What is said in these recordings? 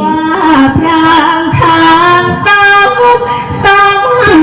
ว่าพรางทางต้องต้องหา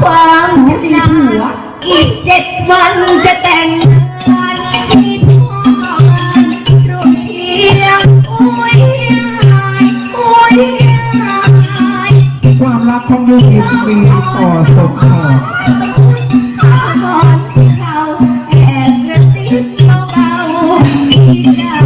ความงามอีกเจ็ดวันจะแต่งงานที่พ่อรวยเทียงอุ้ยหายอุ้ยหายความรักของยูนิคมีต่อศพต่อตอนเขาแอบกระซิบเบาๆที่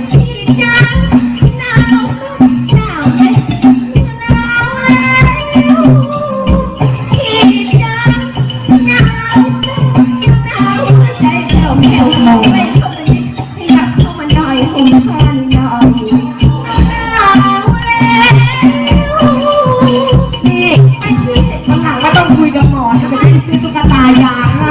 กับหมอนจะไปเล่นตุ๊กตายางไง